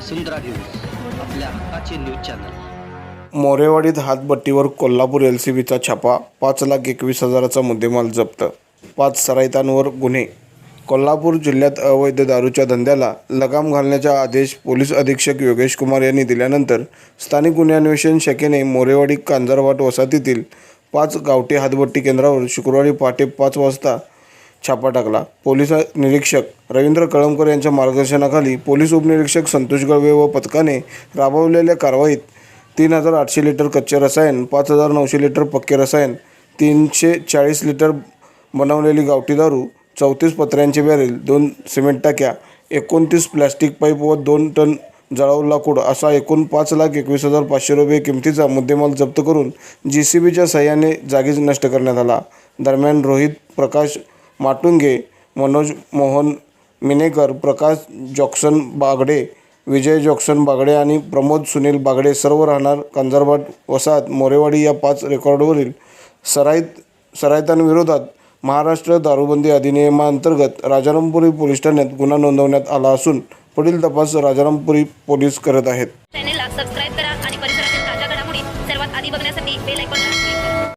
वसुंधरा news आपल्या हक्काचे news channel. मोरेवाडीत हातभट्टीवर कोल्हापूर एल सी बीचा छापा पाच लाख एकवीस हजाराचा मुद्देमाल जप्त. पाच सराईतांवर गुन्हे. कोल्हापूर जिल्ह्यात अवैध दारूच्या धंद्याला लगाम घालण्याचा आदेश पोलीस अधीक्षक योगेश कुमार यांनी दिल्यानंतर स्थानिक गुन्हे अन्वेषण शाखेने मोरेवाडी कांजारवाट वसाहतीतील पाच गावठी हातभट्टी केंद्रावर शुक्रवारी पहाटे पाच वाजता छापा टाकला. पोलीस निरीक्षक रवींद्र कळमकर यांच्या मार्गदर्शनाखाली पोलीस उपनिरीक्षक संतोष गळवे व पथकाने राबवलेल्या कारवाईत तीन हजार आठशे लिटर कच्चे रसायन पाच हजार नऊशे लिटर पक्के रसायन तीनशे चाळीस लिटर बनवलेली गावठी दारू चौतीस पत्र्यांचे बॅरेल दोन सिमेंट टाक्या एकोणतीस प्लॅस्टिक पाईप व दोन टन जळाऊ लाकूड असा एकूण पाच लाख एकवीस हजार पाचशे रुपये किमतीचा मुद्देमाल जप्त करून जी सी बीच्या सहाय्याने जागीच नष्ट करण्यात आला. दरम्यान रोहित प्रकाश माटुंगे मनोज मोहन मिनेकर प्रकाश जॉक्सन बागडे विजय जॉक्सन बागडे आणि प्रमोद सुनील बागडे सर्व राहणार कंजरबाट वसाहत मोरेवाडी या पाच रेकॉर्डवरील सराईत सरायतांविरोधात महाराष्ट्र दारूबंदी अधिनियमाअंतर्गत राजारामपुरी पोलीस ठाण्यात गुन्हा नोंदवण्यात आला असून पुढील तपास राजारामपुरी पोलीस करत आहेत. चॅनेलला सबस्क्राईब करा आणि परिसरातील ताज्या घडामोडी सर्वात आधी बघण्यासाठी बेल आयकॉन